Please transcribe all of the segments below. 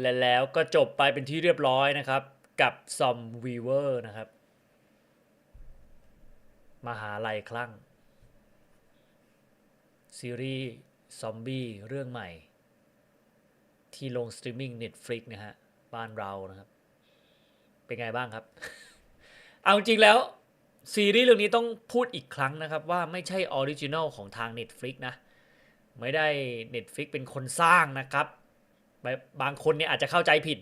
และแล้วก็จบไปเป็นที่เรียบร้อยนะครับ กับซอมวีเวอร์นะครับ มหาลัยคลั่ง ซีรีส์ซอมบี้เรื่องใหม่ ที่ลงสตรีมมิ่ง Netflix นะฮะ บ้านเรานะครับ เป็นไงบ้างครับ เอาจริงแล้ว ซีรีส์เรื่องนี้ต้องพูดอีกครั้งนะครับ ว่าไม่ใช่ออริจินอลของทาง Netflix นะ ไม่ได้ Netflix เป็นคนสร้างนะครับ บางคนเนี่ยอาจจะเข้าใจผิด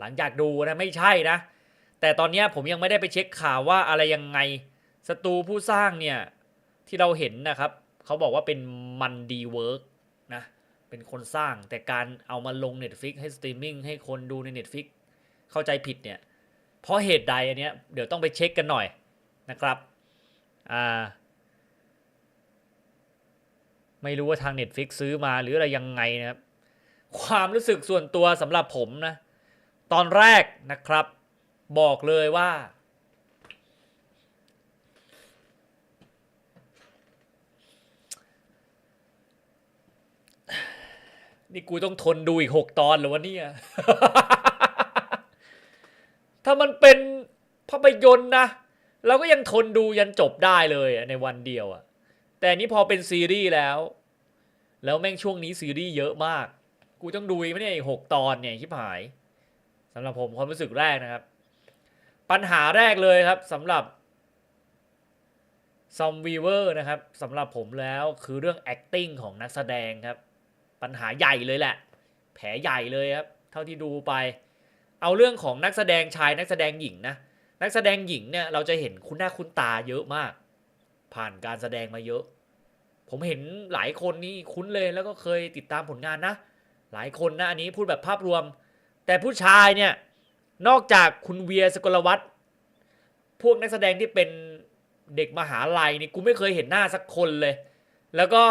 หลังจากดูนะไม่ใช่นะ แต่ตอนนี้ผมยังไม่ได้ไปเช็คข่าวว่าอะไรยังไงสตูผู้สร้างเนี่ยที่เราเห็นนะครับ เขาบอกว่าเป็นมันดีเวิร์กนะเป็นคนสร้างแต่การเอามาลง Netflix ให้สตรีมมิ่งให้คนดูใน Netflix เข้าใจผิดเนี่ย เพราะเหตุใดอันเนี้ยเดี๋ยวต้องไปเช็คกันหน่อยนะครับอ่าไม่รู้ว่าทาง Netflix ซื้อมาหรืออะไรยังไงนะครับ ความรู้สึกส่วนตัวสำหรับผมนะ ตอนแรกนะครับ บอกเลยว่า นี่กูต้องทนดูอีกหกตอนเหรือวะเนี่ย ถ้ามันเป็นภาพยนตร์นะ เราก็ยังทนดูยันจบได้เลยในวันเดียวอะแต่นนี้พอเป็นซีรีส์แล้ว แล้วแม่งช่วงนี้ซีรีส์เยอะมาก กูต้องดูอีกไมเนี่ยอีกหกตอนเนี่ยชิบหายสำหรับผมความรู้สึกแรกนะครับ ปัญหาแรกเลยครับสำหรับซอมวีเวอร์นะครับสำหรับผมแล้วคือเรื่อง acting ของนักแสดงครับ ปัญหาใหญ่เลยแหละ แผลใหญ่เลยครับ เท่าที่ดูไป เอาเรื่องของนักแสดงชายนักแสดงหญิงนะ นักแสดงหญิงเนี่ยเราจะเห็นคุณหน้าคุณตาเยอะมาก ผ่านการแสดงมาเยอะ ผมเห็นหลายคนนี่คุ้นเลยแล้วก็เคยติดตามผลงานนะ หลายคนนะอันนี้พูดแบบภาพรวม แต่ผู้ชายเนี่ยนอกจากคุณเวียสกลวัตรพวกนักแสดงที่เป็นเด็กมหาลัยนี่กูไม่เคยเห็นหน้าสักคนเลย แล้วก็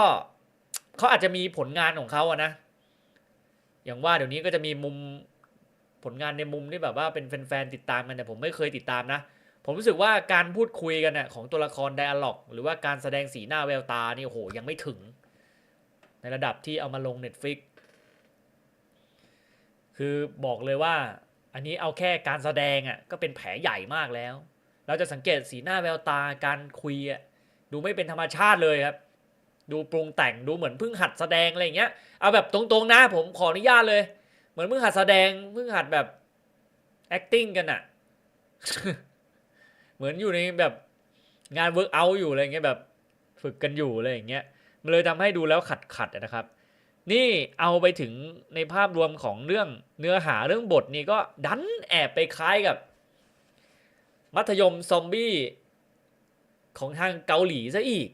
เขาอาจจะมีผลงานของเขาอะนะ อย่างว่าเดี๋ยวนี้ก็จะมีมุมผลงานในมุมที่แบบว่าเป็นแฟนๆติดตามกันแต่ผมไม่เคยติดตามนะ ผมรู้สึกว่าการพูดคุยกันน่ะของตัวละครไดอะล็อก หรือว่าการแสดงสีหน้าแววตานี่โอ้โหยังไม่ถึง ในระดับที่เอามาลง Netflix คือบอกเลยว่าอันนี้เอาแค่การแสดงอะก็เป็นแผลใหญ่มากแล้ว เราจะสังเกตสีหน้าแววตาการคุยอะดูไม่เป็นธรรมชาติเลยครับ ดูปรุงแต่งดูเหมือนเพิ่งหัดแสดงอะไรอย่างเงี้ยเอาแบบตรงๆนะผมขออนุญาตเลย เหมือนเพิ่งหัดแสดงเพิ่งหัดแบบ acting กันอะเหมือนอยู่ในแบบงานเวิร์กอัลอยู่อะไรเงี้ยแบบ ฝึกกันอยู่อะไรอย่างเงี้ยมันเลยทำให้ดูแล้วขัดขัดนะครับ นี่เอาไปถึงในภาพรวมของเรื่องเนื้อหาเรื่องบทนี่ก็ดันแอบไปคล้ายกับ มัธยมซอมบี้ของทางเกาหลีซะอีก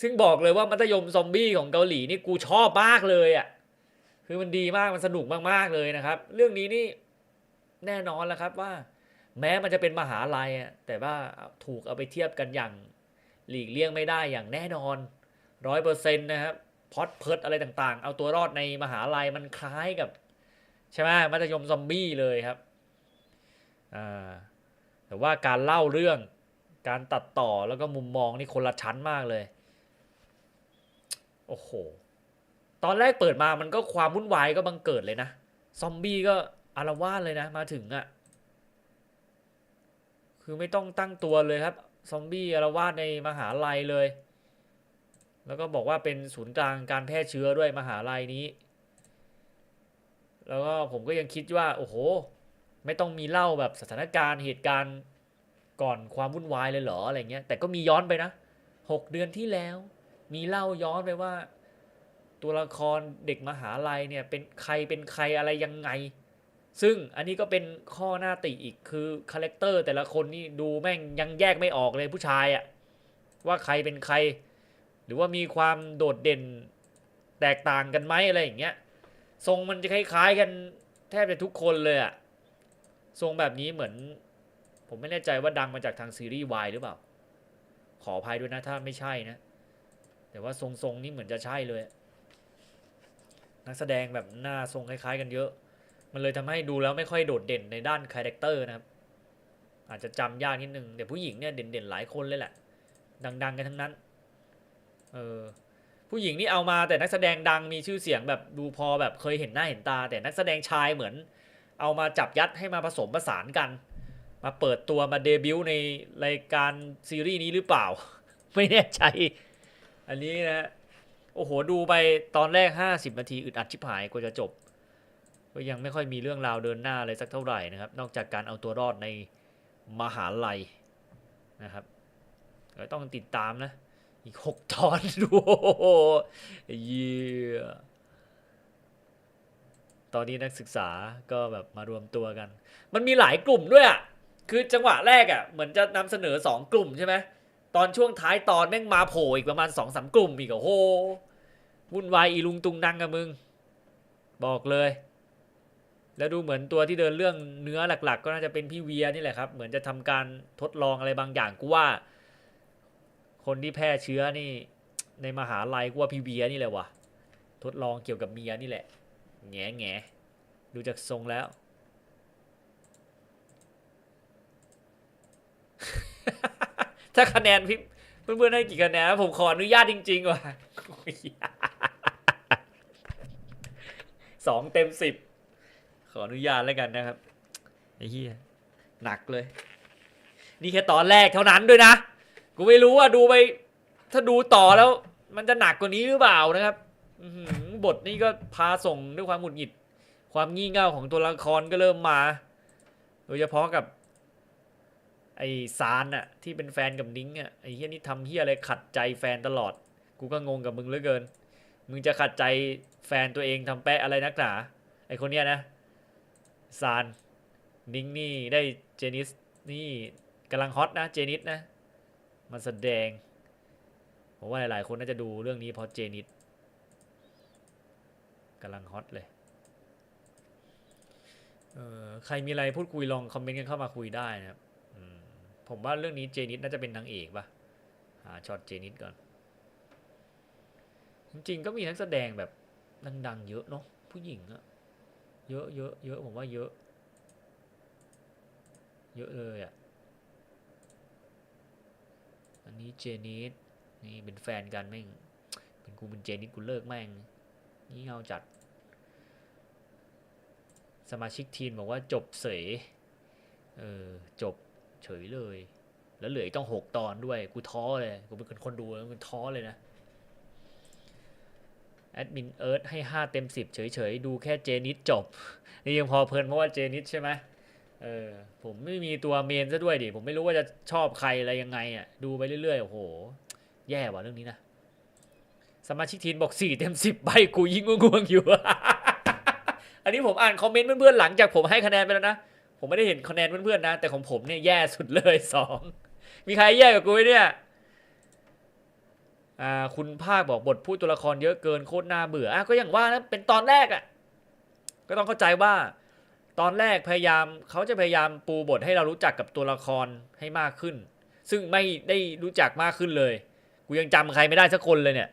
ซึ่งบอกเลยว่ามัธยมซอมบี้ของเกาหลีนี่กูชอบมากเลยอะ่ะคือมันดีมากมันสนุกมากๆเลยนะครับ เรื่องนี้นี่แน่นอนแล้วครับว่า แม้มันจะเป็นมหาลัยอะแต่ว่าถูกเอาไปเทียบกันอย่างหลีกเลี่ยงไม่ได้อย่างแน่นอนร้อยเปอร์เซ็นต์นะครับ พอดเพิร์ดอะไรต่างๆ เอาตัวรอดในมหาลัยมันคล้ายกับ ใช่ไหมมัธยมซอมบี้เลยครับแต่ว่าการเล่าเรื่องการตัดต่อแล้วก็มุมมองนี่คนละชั้นมากเลย โอ้โห ตอนแรกเปิดมามันก็ความวุ่นวายก็บังเกิดเลยนะ ซอมบี้ก็อารวาสเลยนะ มาถึงอะ่ะ คือไม่ต้องตั้งตัวเลยครับ ซอมบี้อารวาสในมหาลัยเลย แล้วก็บอกว่าเป็นศูนย์กลางการแพร่เชื้อด้วยมหาลัยนี้ แล้วก็ผมก็ยังคิดว่า โอ้โห ไม่ต้องมีเล่าแบบสถานการณ์เหตุการณ์ก่อนความวุ่นวายเลยเหรออะไรเงี้ย แต่ก็มีย้อนไปนะหกเดือนที่แล้ว มีเล่าย้อนไปว่า ตัวละครเด็กมหาลัยเนี่ยเป็นใครเป็นใครอะไรยังไง ซึ่งอันนี้ก็เป็นข้อหน้าติอีกคือคาแรคเตอร์แต่ละคนนี่ดูแม่งยังแยกไม่ออกเลยผู้ชายอะว่าใครเป็นใคร รือว่ามีความโดดเด่นแตกต่างกันไหมอะไรอย่างเงี้ยทรงมันจะคล้ายๆกันแทบจะทุกคนเลยอะทรงแบบนี้เหมือน ผมไม่แน่ใจว่าดังมาจากทางซีรีส์วายหรือเปล่า ขออภัยด้วยนะถ้าไม่ใช่นะ แต่ว่าทรงๆนี่เหมือนจะใช่เลย นักแสดงแบบหน้าทรงคล้ายๆ กันเยอะ มันเลยทำให้ดูแล้วไม่ค่อยโดดเด่นในด้านคาแรคเตอร์นะครับ อาจจะจำยากนิดนึงแต่ผู้หญิงเนี่ยเด่นๆหลายคนเลยแหละ ดัง ๆ กันทั้งนั้น เออผู้หญิงนี่เอามาแต่นักแสดงดังมีชื่อเสียงแบบดูพอแบบเคยเห็นหน้าเห็นตา แต่นักแสดงชายเหมือน เอามาจับยัดให้มาผสมผสานกัน มาเปิดตัวมาเดบิวต์ในรายการซีรีส์นี้หรือเปล่า ไม่แน่ใจ อันนี้นะโอ้โหดูไปตอนแรก 50 นาทีอึดอัดชิบหายกว่าจะจบ ก็ยังไม่ค่อยมีเรื่องราวเดินหน้าอะไรสักเท่าไหร่นะครับ นอกจากการเอาตัวรอดในมหาลัยนะครับก็ต้องติดตามนะ อีกหกตอนดูโอ้โหเยี่ยตอนนี้นักศึกษาก็แบบมารวมตัวกัน มันมีหลายกลุ่มด้วยอะ คือจังหวะแรกอะ เหมือนจะนำเสนอสองกลุ่มใช่ไหม ตอนช่วงท้ายตอนแม่งมาโผล่อีกประมาณสองสามกลุ่มอีกอะโอ้โหวุ่นวายอีลุงตุงนังกับมึง บอกเลย แล้วดูเหมือนตัวที่เดินเรื่องเนื้อหลัก ๆ ก็น่าจะเป็นพี่เวียนี่แหละครับ เหมือนจะทำการทดลองอะไรบางอย่างกูว่า คนที่แพร่เชื้อนี่ ในมหาลัยกว่าพี่เวียนี่แหละวะทดลองเกี่ยวกับเมียนี่แหละแง่แง่ดูจากทรงแล้ว ถ้าคะแนนพี่เพื่อนๆให้กี่คะแนนผมขออนุญาตจริงๆว่ะสองเต็มสิบขออนุญาตแล้วกันนะครับไอ้เหี้ยหนักเลย นี่แค่ตอนแรกเท่านั้นด้วยนะ กูไม่รู้ว่าดูไป ถ้าดูต่อแล้ว มันจะหนักกว่านี้หรือเปล่านะครับบทนี้ก็พาส่งด้วยความหงุดหงิด ความงี่เง่าของตัวละครก็เริ่มมา โดยเฉพาะกับ ไอ้ซานอะที่เป็นแฟนกับนิ้งอะไอ้เฮียนี่ทำเฮียอะไรขัดใจแฟนตลอด กูก็งงกับมึงเหลือเกิน มึงจะขัดใจแฟนตัวเองทำแปะอะไรนักหนาไอคนเนี้ยนะซาน นิ้งนี่ได้เจนิสนี่กำลังฮอตนะเจนิสนะ มาแสดง ผมว่าหลาย ๆ คนน่าจะดูเรื่องนี้เพราะเจนิสกำลังฮอตเลยเออใครมีอะไรพูดคุยลองคอมเมนต์กันเข้ามาคุยได้นะครับผมว่าเรื่องนี้เจนิสน่าจะเป็นนางเอกปะหาช็อตเจนิสก่อน จริง ๆ ก็มีนักแสดงแบบดัง ๆ เยอะเนาะผู้หญิงอะเยอะเยอะเยอะผมว่าเยอะ เยอะเลยอะ อันนี้เจนิสนี่เป็นแฟนกันแม่งเป็นกูเป็นเจนิสกูเลิกแม่งนี่เงาจัด สมาชิกทีมบอกว่าจบเสยเออจบเฉยเลย แล้วเหลืออีกต้องหกตอนด้วย กูท้อเลยกูเป็นคนดูแล้วกูท้อเลยนะแอดมินเอิร์ธให้ห้าเต็มสิบเฉยๆ ดูแค่เจนิสจบ นี่ยังพอเพลินเพราะว่าเจนิสใช่ไหม เออผมไม่มีตัวเมนซะด้วยดิผมไม่รู้ว่าจะชอบใครอะไรยังไงอะดูไปเรื่อยๆโอ้โห แย่ว่ะเรื่องนี้นะสมาชิกทีมบอกสี่เต็มสิบใบกูยิ่งง่วงๆอยู่ อันนี้ผมอ่านคอมเมนต์เพื่อนๆหลังจากผมให้คะแนนไปแล้วนะผมไม่ได้เห็นคะแนนเพื่อนๆนะแต่ของผมเนี่ยแย่สุดเลยสองมีใครแย่กับกูไหมเนี่ยอ่าคุณภาคบอกบทพูดตัวละครเยอะเกินโคตรน่าเบื่ออะก็อย่างว่านะเป็นตอนแรกอะ่ะก็ต้องเข้าใจว่า ตอนแรกพยายามเขาจะพยายามปูบทให้เรารู้จักกับตัวละครให้มากขึ้น ซึ่งไม่ได้รู้จักมากขึ้นเลย กูยังจำใครไม่ได้สักคนเลยเนี่ย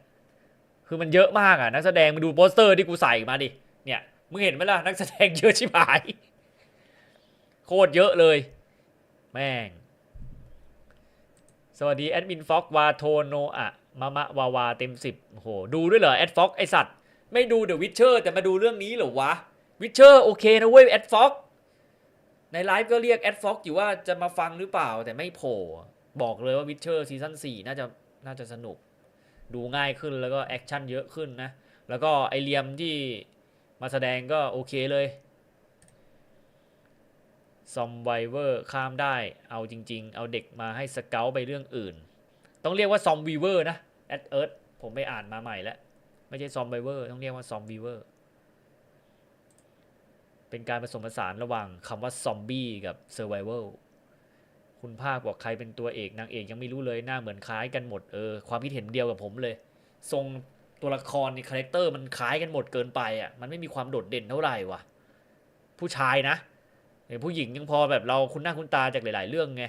คือมันเยอะมากอะนักแสดงมาดูโปสเตอร์ที่กูใส่มาดิเนี่ยมึงเห็นไหมล่ะนักแสดงเยอะชิบหาย โคตรเยอะเลย แม่ง สวัสดีแอดมินฟ็อกวาโทโนอะมามะวาวาเต็มสิบโอ้โหดูด้วยเหรอแอดฟ็อกไอสัตว์ไม่ดูเดอะวิ t เชอร์แต่มาดูเรื่องนี้เหรอวะ วิเชอร์โอเคนะเว้ยแอดฟ็อกในไลฟ์ก็เรียกแอดฟ็อกอยู่ว่าจะมาฟังหรือเปล่าแต่ไม่โผล่บอกเลยว่าวิเชอร์ซีซั่นสี่น่าจะน่าจะสนุก ดูง่ายขึ้นแล้วก็แอคชั่นเยอะขึ้นนะ แล้วก็ไอเลียมที่มาแสดงก็โอเคเลยซอมไวเวอร์ข้ามได้เอาจริง ๆ เอาเด็กมาให้สเกลไปเรื่องอื่น ต้องเรียกว่าซอมวีเวอร์นะแอดเอิร์ธผมไปอ่านมาใหม่แล้ว ไม่ใช่ซอมไวเวอร์ต้องเรียกว่าซอมวีเวอร์ เป็นการผสมผสานระหว่างคำว่าซอมบี้กับเซอร์ไวเวลคุณภาคบอกใครเป็นตัวเอกนางเอกยังไม่รู้เลยหน้าเหมือนคล้ายกันหมดเออความคิดเห็นเดียวกับผมเลย ทรงตัวละครในคาแรคเตอร์มันคล้ายกันหมดเกินไปอะมันไม่มีความโดดเด่นเท่าไหร่วะผู้ชายนะเดี๋ยวผู้หญิงยังพอแบบเราคุ้นหน้าคุ้นตาจากหลาย ๆ เรื่องไง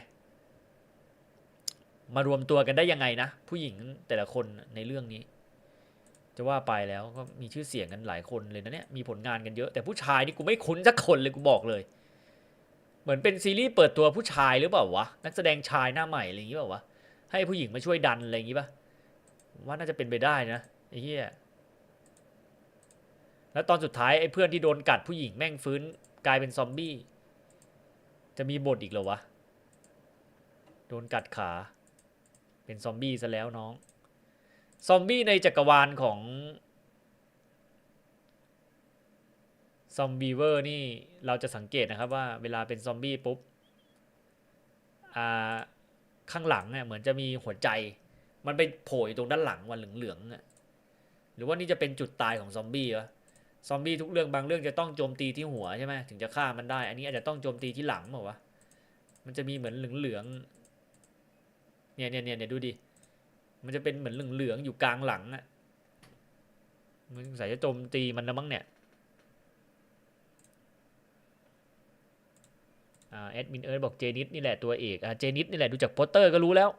มารวมตัวกันได้ยังไงนะ ผู้หญิงแต่ละคนในเรื่องนี้ จะว่าไปแล้วก็มีชื่อเสียงกันหลายคนเลยนะเนี่ยมีผลงานกันเยอะแต่ผู้ชายนี่กูไม่คุ้นสักคนเลยกูบอกเลย เหมือนเป็นซีรีส์เปิดตัวผู้ชายหรือเปล่าวะนักแสดงชายหน้าใหม่อะไรอย่างงี้เปล่าวะให้ผู้หญิงมาช่วยดันอะไรอย่างงี้ปะว่าน่าจะเป็นไปได้นะไอ้เหี้ยแล้วตอนสุดท้ายไอ้เพื่อนที่โดนกัดผู้หญิงแม่งฟื้นกลายเป็นซอมบี้จะมีบทอีกเหรอวะโดนกัดขา เป็นซอมบี้ซะแล้วน้อง ซอมบี้ในจักรวาลของซอมบีเวอร์นี่เราจะสังเกตนะครับว่าเวลาเป็นซอมบี้ปุ๊บข้างหลังเนี่ยเหมือนจะมีหัวใจ มันไปโผล่ตรงด้านหลังวันเหลืองๆอะหรือว่านี่จะเป็นจุดตายของซอมบี้วะซอมบี้ทุกเรื่องบางเรื่องจะต้องโจมตีที่หัวใช่ไหมถึงจะฆ่ามันได้ อันนี้อาจจะต้องโจมตีที่หลังเปล่าวะมันจะมีเหมือนเหลืองๆเนี่ยเนี่ยเนี่ยดูดิ มันจะเป็นเหมือนเหลืองๆอยู่กลางหลังอะมันสงสัยจะโจมตีมันนะมั้งเนี่ยอ่าแอดมินเอิร์ธบอกเจนิดนี่แหละตัวเอกอ่าเจนิดนี่แหละดูจากโปสเตอร์ก็รู้แล้ว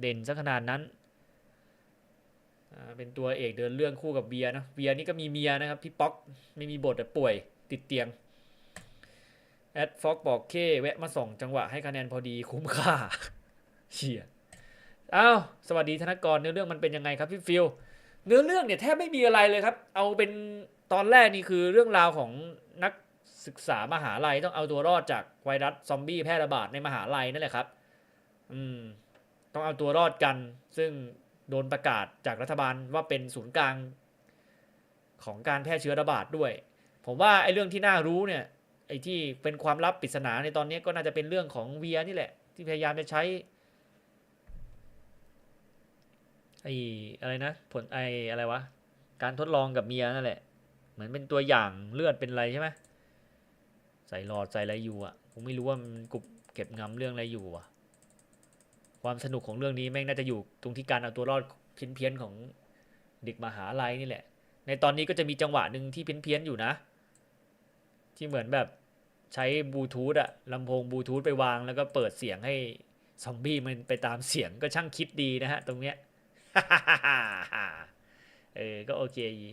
เด่นซะขนาดนั้นอ่าเป็นตัวเอกเดินเรื่องคู่กับเบียร์นะเบียร์นี่ก็มีเมียนะครับ พี่ป๊อกไม่มีบทแต่ป่วยติดเตียง แอดฟ็อกบอกเคแวะมาส่งจังหวะให้คะแนนพอดีคุ้มค่าเชีย อ้าวสวัสดีธนกรเนื้อเรื่องมันเป็นยังไงครับพี่ฟิลเนื้อเรื่องเนี่ยแทบไม่มีอะไรเลยครับ เอาเป็นตอนแรกนี่คือเรื่องราวของนักศึกษามหาลัยต้องเอาตัวรอดจากไวรัสซอมบี้แพร่ระบาดในมหาลัยนั่นแหละครับ อืม ต้องเอาตัวรอดกัน ซึ่งโดนประกาศจากรัฐบาลว่าเป็นศูนย์กลางของการแพร่เชื้อระบาดด้วย ผมว่าไอ้เรื่องที่น่ารู้เนี่ย ไอ้ที่เป็นความลับปริศนาในตอนนี้ก็น่าจะเป็นเรื่องของเวียนี่แหละ ที่พยายามจะใช้ ไอ้อะไรนะ ผลไออะไรวะ การทดลองกับเมียนั่นแหละ เหมือนเป็นตัวอย่างเลือดเป็นอะไรใช่ไหมใส่หลอดใส่อะไรอยู่อะผมไม่รู้ว่ามันกรุบเก็บงำเรื่องอะไรอยู่อะ ความสนุกของเรื่องนี้แม่งน่าจะอยู่ตรงที่การเอาตัวรอดเพี้ยนๆของเด็กมหาลัยนี่แหละ ในตอนนี้ก็จะมีจังหวะหนึ่งที่เพี้ยนๆอยู่นะ ที่เหมือนแบบใช้บลูทูธอะลำโพงบลูทูธไปวางแล้วก็เปิดเสียงให้ซอมบี้มันไปตามเสียงก็ช่างคิดดีนะฮะ ตรงเนี้ย เออ ก็โอเคดี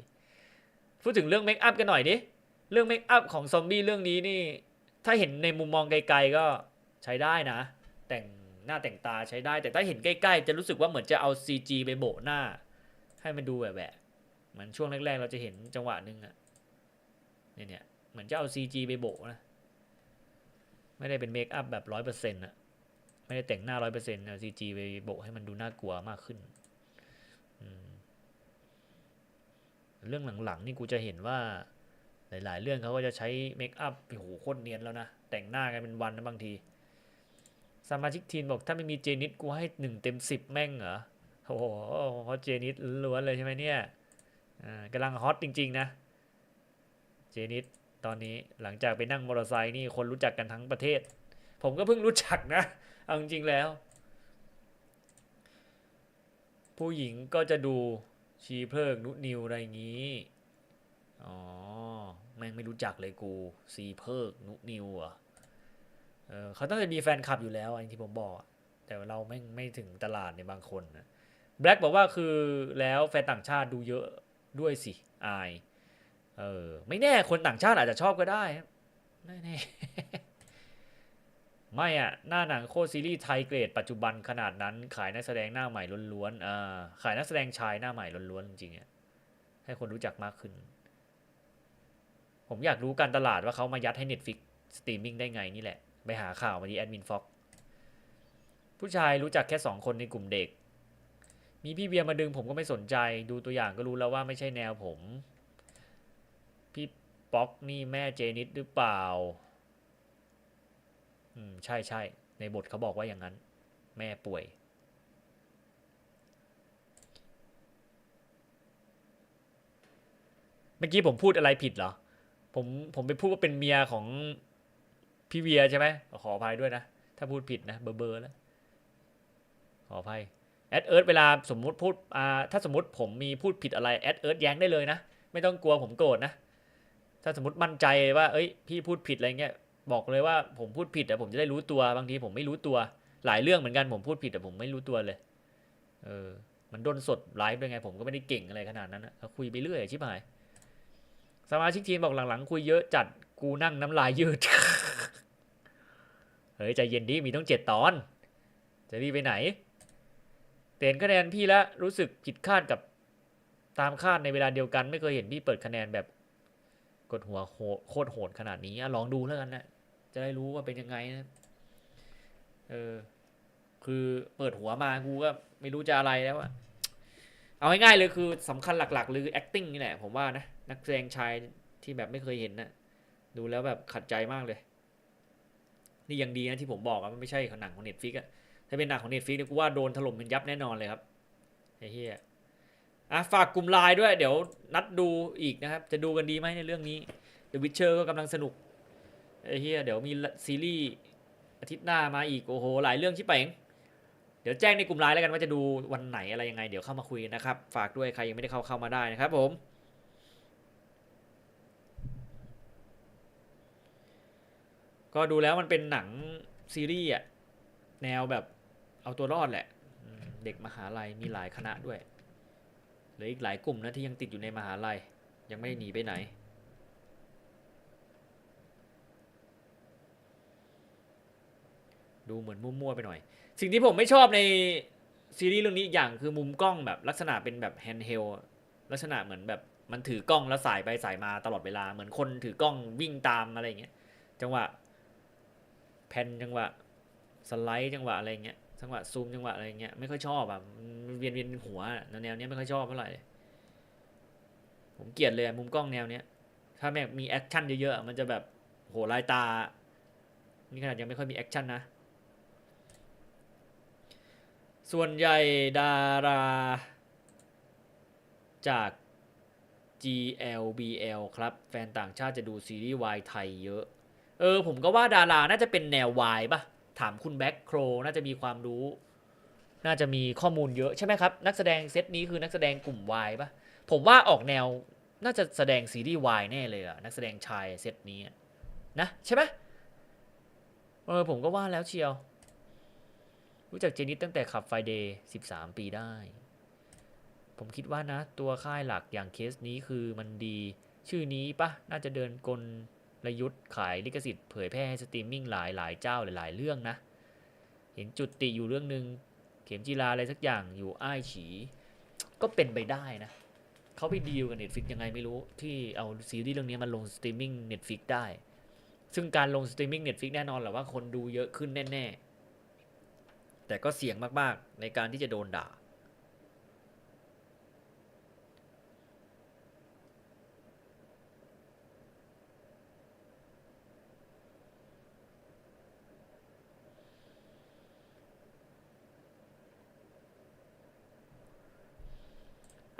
พูดถึงเรื่องเมคอัพกันหน่อยดิ เรื่องเมคอัพของซอมบี้เรื่องนี้นี่ ถ้าเห็นในมุมมองไกลๆก็ใช้ได้นะ แต่งหน้าแต่งตาใช้ได้ แต่ถ้าเห็นใกล้ๆ จะรู้สึกว่าเหมือนจะเอา CG ไปโบะหน้า ให้มันดูแหวะๆเหมือนช่วงแรกๆ เราจะเห็นจังหวะหนึ่งอะเนี่ยเนี่ยเหมือนจะเอา CG ไปโบะนะ ไม่ได้เป็นเมคอัพแบบร้อยเปอร์เซ็นต์อะไม่ได้แต่งหน้าร้อยเปอร์เซ็นต์เอา CG ไปโบะให้มันดูน่ากลัวมากขึ้นอืม เรื่องหลังๆนี่กูจะเห็นว่าหลาย ๆ เรื่องเขาก็จะใช้เมคอัพโอ้โหโคตรเนียนแล้วนะ แต่งหน้ากันเป็นวันนะบางที สมาชิกทีมบอกถ้าไม่มีเจนิตกูให้หนึ่งเต็มสิบแม่งเหรอโอ้โหเพราะเจนิตล้วนเลยใช่ไหมเนี่ยกำลังฮอตจริง ๆ นะ เจนิตตอนนี้หลังจากไปนั่งมอเตอร์ไซค์นี่คนรู้จักกันทั้งประเทศ ผมก็เพิ่งรู้จักนะ เอาจริงๆแล้ว ผู้หญิงก็จะดู ชีเพิกนุนิวอะไรงี้ อ๋อ แม่งไม่รู้จักเลยกูซีเพิกนุนิวอะเออเขาต้องจะมีแฟนคลับอยู่แล้วอันที่ผมบอกแต่เราไม่ไม่ถึงตลาดในบางคนนะแบล็กบอกว่าคือแล้วแฟนต่างชาติดูเยอะด้วยสิอาย เออ ไม่แน่คนต่างชาติอาจจะชอบก็ได้ ไม่แน่ ไม่อะหน้าหนังโคตรซีรีส์ไทยเกรดปัจจุบันขนาดนั้น ขายนักแสดงหน้าใหม่ล้วนๆอ่าขายนักแสดงชายหน้าใหม่ล้วนๆจริงๆอะให้คนรู้จักมากขึ้น ผมอยากรู้การตลาดว่าเขามายัดให้ Netflix สตรีมมิ่งได้ไงนี่แหละ ไปหาข่าวมาที่แอดมินฟ็อกผู้ชายรู้จักแค่สองคนในกลุ่มเด็ก มีพี่เบียร์มาดึงผมก็ไม่สนใจ ดูตัวอย่างก็รู้แล้วว่าไม่ใช่แนวผม พี่ป๊อกนี่แม่เจนิดหรือเปล่า อืมใช่ใช่ในบทเขาบอกว่าอย่างนั้น แม่ป่วย เมื่อกี้ผมพูดอะไรผิดเหรอ ผมผมไปพูดว่าเป็นเมียของพี่เวียใช่ไหมขออภัยด้วยนะ ถ้าพูดผิดนะเบอร์เบอร์แล้วขออภัยแอดเอิร์ธเวลาสมมุติพูดอ่าถ้าสมมติผมมีพูดผิดอะไรแอดเอิร์ธแย้งได้เลยนะ ไม่ต้องกลัวผมโกรธนะ ถ้าสมมติมั่นใจว่า เอ้ย พี่พูดผิดอะไรเงี้ย บอกเลยว่าผมพูดผิดแต่ผมจะได้รู้ตัวบางทีผมไม่รู้ตัว หลายเรื่องเหมือนกันผมพูดผิดแต่ผมไม่รู้ตัวเลย เออ มันด้นสดไลฟ์ด้วยไง ผมก็ไม่ได้เก่งอะไรขนาดนั้นนะคุยไปเรื่อยชิบหาย สมาชิกทีมบอกหลังๆ คุยเยอะจัดกูนั่งน้ำลายยืด เฮ้ยใจเย็นดิมีต้องเจ็ดตอน จะรีบไปไหนเต็นคะแนนพี่แล้วรู้สึกผิดคาดกับตามคาดในเวลาเดียวกัน ไม่เคยเห็นพี่เปิดคะแนนแบบกดหัวโคตรโหดขนาดนี้ลองดูแล้วกันนะ จะได้รู้ว่าเป็นยังไงนะเออ คือเปิดหัวมากูก็ไม่รู้จะอะไรแล้วอะเอาง่ายๆเลยคือสำคัญหลักๆเลยคือ acting นี่แหละผมว่านะ นักแสดงชายที่แบบไม่เคยเห็นนะดูแล้วแบบขัดใจมากเลย นี่ยังดีนะที่ผมบอกอะมันไม่ใช่ของหนังของเน็ตฟิกอะถ้าเป็นหนังของเน็ตฟิกเนี่ยกูว่าโดนถล่มเป็นยับแน่นอนเลยครับไอ้เหี้ยอะฝากกลุ่มไลน์ด้วย เดี๋ยวนัดดูอีกนะครับ จะดูกันดีไหมในเรื่องนี้ The Witcher ก็กำลังสนุก ไอ้เหี้ยเดี๋ยวมีซีรีส์อาทิตย์หน้ามาอีกโอ้โหหลายเรื่องชิบเป๋งเดี๋ยวแจ้งในกลุ่มไลน์แล้วกันว่าจะดูวันไหนอะไรยังไง เดี๋ยวเข้ามาคุยนะครับ ฝากด้วยใครยังไม่ได้เข้าเข้ามาได้นะครับผมก็ดูแล้วมันเป็นหนังซีรีส์อะแนวแบบเอาตัวรอดแหละ เด็กมหาลัยมีหลายคณะด้วยเหลืออีกหลายกลุ่มนะที่ยังติดอยู่ในมหาลัยยังไม่ได้หนีไปไหน ดูเหมือนมั่วๆไปหน่อย สิ่งที่ผมไม่ชอบในซีรีส์เรื่องนี้อีกอย่างคือมุมกล้องแบบลักษณะเป็นแบบแฮนด์เฮลลักษณะเหมือนแบบมันถือกล้องแล้วสายไปสายมาตลอดเวลาเหมือนคนถือกล้องวิ่งตามอะไรอย่างเงี้ยจังหวะแพนจังหวะสไลด์จังหวะอะไรเงี้ยจังหวะซูมจังหวะอะไรเงี้ยไม่ค่อยชอบอะเวียนเวียนหัวแนวเนี้ยไม่ค่อยชอบเท่าไหร่ผมเกลียดเลยอะมุมกล้องแนวเนี้ยถ้าแม่งมีแอคชั่นเยอะๆมันจะแบบโหลายตา นี่ขนาดยังไม่ค่อยมีแอคชั่นนะ ส่วนใหญ่ดาราจาก GLBL ครับ แฟนต่างชาติจะดูซีรีส์วายไทยเยอะ เออ ผมก็ว่าดาราน่าจะเป็นแนววายปะถามคุณแบ็คโครน่าจะมีความรู้ น่าจะมีข้อมูลเยอะใช่ไหมครับ นักแสดงเซตนี้คือนักแสดงกลุ่มวายปะผมว่าออกแนวน่าจะแสดงซีรีส์วายแน่เลยอะนักแสดงชายเซตนี้นะใช่ไหมเออผมก็ว่าแล้วเชียว รู้จักเจนิสตั้งแต่ขับไฟเดย์13 ปีได้ ผมคิดว่านะ ตัวค่ายหลักอย่างเคสนี้คือมันดี ชื่อนี้ปะน่าจะเดินกลยุทธ์ขายลิขสิทธิ์เผยแพร่สตรีมมิ่งหลายหลายเจ้าหลาย ๆ เรื่องนะ เห็นจุดติอยู่เรื่องหนึ่งเข็มจีราอะไรสักอย่างอยู่อ้ายฉี ก็เป็นไปได้นะเขาไปดีลกับ Netflix ยังไงไม่รู้ ที่เอาซีรีส์เรื่องนี้มาลงสตรีมมิ่ง Netflix ได้ ซึ่งการลงสตรีมมิ่ง Netflix แน่นอนแหละว่าคนดูเยอะขึ้นแน่ ๆ แต่ก็เสี่ยงมากๆในการที่จะโดนด่า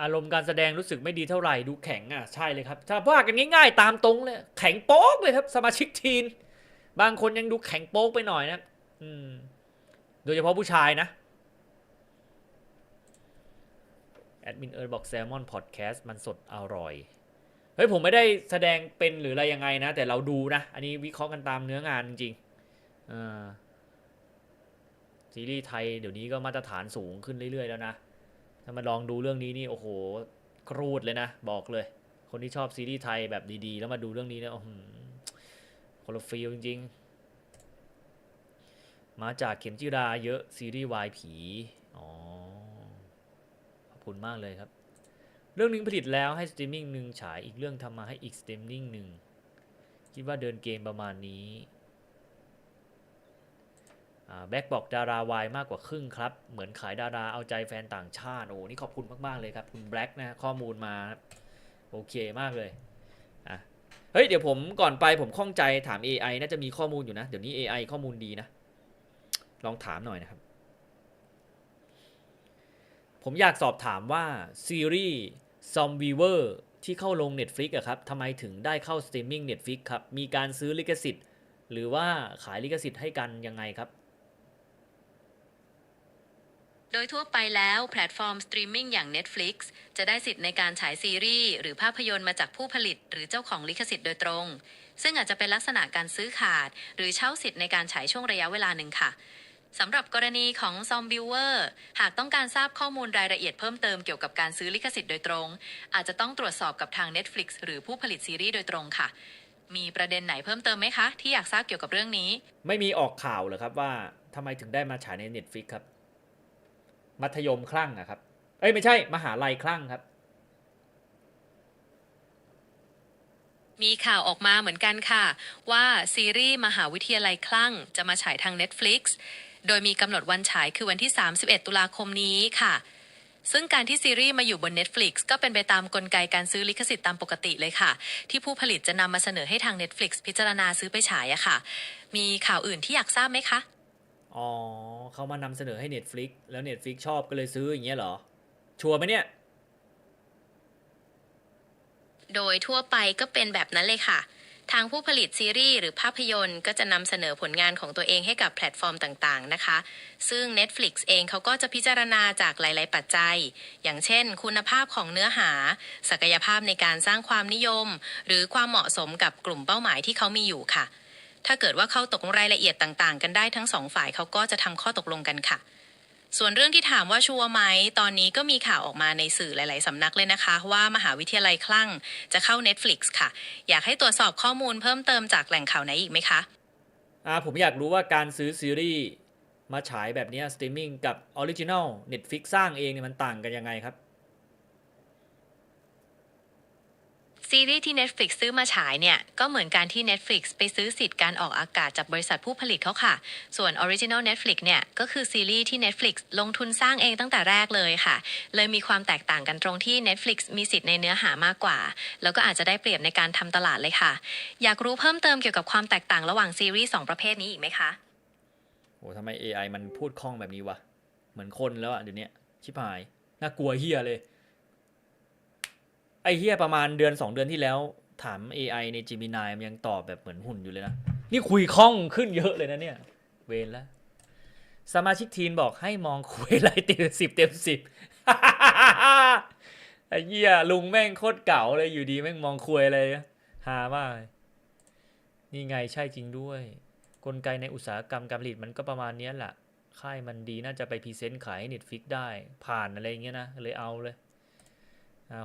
อารมณ์การแสดงรู้สึกไม่ดีเท่าไหร่ดูแข็งอะใช่เลยครับ ถ้าว่ากันง่ายๆ ตามตรงเลยแข็งโป๊กเลยครับ สมาชิกทีมบางคนยังดูแข็งโป๊กไปหน่อยนะ อืม โดยเฉพาะผู้ชายนะ แอดมินเอิร์บอกแซลมอนพอดแคสต์มันสดอร่อย เฮ้ย ผมไม่ได้แสดงเป็นหรืออะไรยังไงนะ แต่เราดูนะ อันนี้วิเคราะห์กันตามเนื้องานจริงๆซีรีส์ไทยเดี๋ยวนี้ก็มาตรฐานสูงขึ้นเรื่อยๆแล้วนะ ถ้ามาลองดูเรื่องนี้นี่ โอ้โหครูดเลยนะ บอกเลย คนที่ชอบซีรีส์ไทยแบบดีๆ แล้วมาดูเรื่องนี้เนี่ยอื้อหือคนละฟีลจริงๆ มาจากเข็มจิราเยอะซีรีส์วายผี อ๋อ ขอบคุณมากเลยครับ เรื่องหนึงผลิตแล้วให้สตรีมมิ่งหนึ่งฉายอีกเรื่องทำมาให้อีกสตรีมมิ่งหนึ่งคิดว่าเดินเกมประมาณนี้แบ็กบอกดาราวายมากกว่าครึ่งครับ เหมือนขายดาราเอาใจแฟนต่างชาติ โอ้ นี่ขอบคุณมาก ๆ เลยครับ คุณแบล็กนะข้อมูลมา โอเคมากเลยอะเฮ้ย เดี๋ยวผมก่อนไปผมข้องใจถาม AI น่าจะมีข้อมูลอยู่นะ เดี๋ยวนี้ AI ข้อมูลดีนะ ลองถามหน่อยนะครับ ผมอยากสอบถามว่าซีรีส์ Zombievers ที่เข้าลง Netflix อะครับทำไมถึงได้เข้าสตรีมมิ่ง Netflix ครับ มีการซื้อลิขสิทธิ์ หรือว่าขายลิขสิทธิ์ให้กันยังไงครับ โดยทั่วไปแล้วแพลตฟอร์มสตรีมมิ่งอย่าง Netflix จะได้สิทธิ์ในการฉายซีรีส์หรือภาพยนตร์มาจากผู้ผลิต หรือเจ้าของลิขสิทธิ์โดยตรง ซึ่งอาจจะเป็นลักษณะการซื้อขาด หรือเช่าสิทธิ์ในการฉายช่วงระยะเวลาหนึ่งค่ะ สำหรับกรณีของซอมบิวเวอร์หากต้องการทราบข้อมูลรายละเอียดเพิ่มเติมเกี่ยวกับการซื้อลิขสิทธิ์โดยตรง อาจจะต้องตรวจสอบกับทาง Netflix หรือผู้ผลิตซีรีส์โดยตรงค่ะ มีประเด็นไหนเพิ่มเติมไหมคะ ที่อยากทราบเกี่ยวกับเรื่องนี้ ไม่มีออกข่าวเหรอครับว่าทำไมถึงได้มาฉายใน Netflix ครับ มัธยมคลั่งนะครับ เอ้ยไม่ใช่ มหาลัยคลั่งครับมีข่าวออกมาเหมือนกันค่ะ ว่าซีรีส์มหาวิทยาลัยคลั่งจะมาฉายทาง Netflix โดยมีกำหนดวันฉายคือวันที่ 31 ตุลาคมนี้ค่ะ ซึ่งการที่ซีรีส์มาอยู่บน Netflix ก็เป็นไปตามกลไกการซื้อลิขสิทธิ์ตามปกติเลยค่ะ ที่ผู้ผลิตจะนำมาเสนอให้ทาง Netflix พิจารณาซื้อไปฉายอะค่ะ มีข่าวอื่นที่อยากทราบไหมคะ อ๋อเขามานำเสนอให้ Netflix แล้ว Netflix ชอบก็เลยซื้ออย่างเงี้ยเหรอ ชัวร์ไหมเนี่ย โดยทั่วไปก็เป็นแบบนั้นเลยค่ะ ทางผู้ผลิตซีรีส์หรือภาพยนตร์ก็จะนำเสนอผลงานของตัวเองให้กับแพลตฟอร์มต่างๆนะคะ ซึ่ง Netflix เองเขาก็จะพิจารณาจากหลาย ๆ ปัจจัย อย่างเช่น คุณภาพของเนื้อหา ศักยภาพในการสร้างความนิยม หรือความเหมาะสมกับกลุ่มเป้าหมายที่เขามีอยู่ค่ะ ถ้าเกิดว่าเข้าตกลงรายละเอียดต่าง ๆ กันได้ทั้งสองฝ่ายเขาก็จะทำข้อตกลงกันค่ะ ส่วนเรื่องที่ถามว่าชัวร์ไหม ตอนนี้ก็มีข่าวออกมาในสื่อหลาย ๆ สำนักเลยนะคะ ว่ามหาวิทยาลัยคลั่งจะเข้า Netflix ค่ะ อยากให้ตรวจสอบข้อมูลเพิ่มเติมจากแหล่งข่าวไหนอีกไหมคะอ่าผมอยากรู้ว่าการซื้อซีรีส์มาฉายแบบนี้สตรีมมิ่งกับออริจินัลเน็ตฟิกสร้างเองเนี่ยมันต่างกันยังไงครับ ซีรีส์ที่ Netflix ซื้อมาฉายเนี่ย ก็เหมือนการที่ Netflix ไปซื้อสิทธิ์การออกอากาศจากบริษัทผู้ผลิตเขาค่ะ ส่วน Original Netflix เนี่ย ก็คือซีรีส์ที่ Netflix ลงทุนสร้างเองตั้งแต่แรกเลยค่ะ เลยมีความแตกต่างกันตรงที่ Netflix มีสิทธิ์ในเนื้อหามากกว่า แล้วก็อาจจะได้เปรียบในการทำตลาดเลยค่ะ อยากรู้เพิ่มเติมเกี่ยวกับความแตกต่างระหว่างซีรีส์สองประเภทนี้อีกไหมคะโอ้ทำไม AI มันพูดคล่องแบบนี้วะเหมือนคนแล้วอะเดี๋ยวนี้ชิบหายน่ากลัวเฮียเลย ไอเฮียประมาณเดือน 2 เดือนที่แล้วถาม AI ใน Gemini มันยังตอบแบบเหมือนหุ่นอยู่เลยนะ นี่คุยคล่องขึ้นเยอะเลยนะเนี่ย เวนแล้ว สมาชิกทีมบอกให้มองคุยไรเต็มสิบเต็มสิบไอ้เหี้ยลุงแม่งโคตรเก่าเลยอยู่ดีแม่งมองคุยอะไรฮามากนี่ไงใช่จริงด้วย กลไกในอุตสาหกรรมการผลิตมันก็ประมาณนี้แหละค่ายมันดีน่าจะไปพรีเซนต์ขายให้เน็ตฟิกได้ ผ่านอะไรเงี้ยนะเลยเอาเลย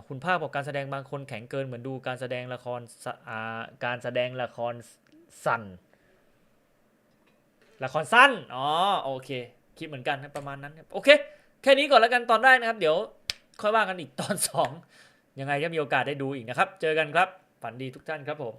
คุณภาพบอกการแสดงบางคนแข็งเกินเหมือนดูการแสดงละครการแสดงละครสั้นละครสั้นอ๋อโอเค คิดเหมือนกันประมาณนั้นโอเค แค่นี้ก่อนแล้วกันตอนแรกนะครับ เดี๋ยวค่อยว่ากันอีกตอนสองยังไงก็มีโอกาสได้ดูอีกนะครับ เจอกันครับ ฝันดีทุกท่านครับผม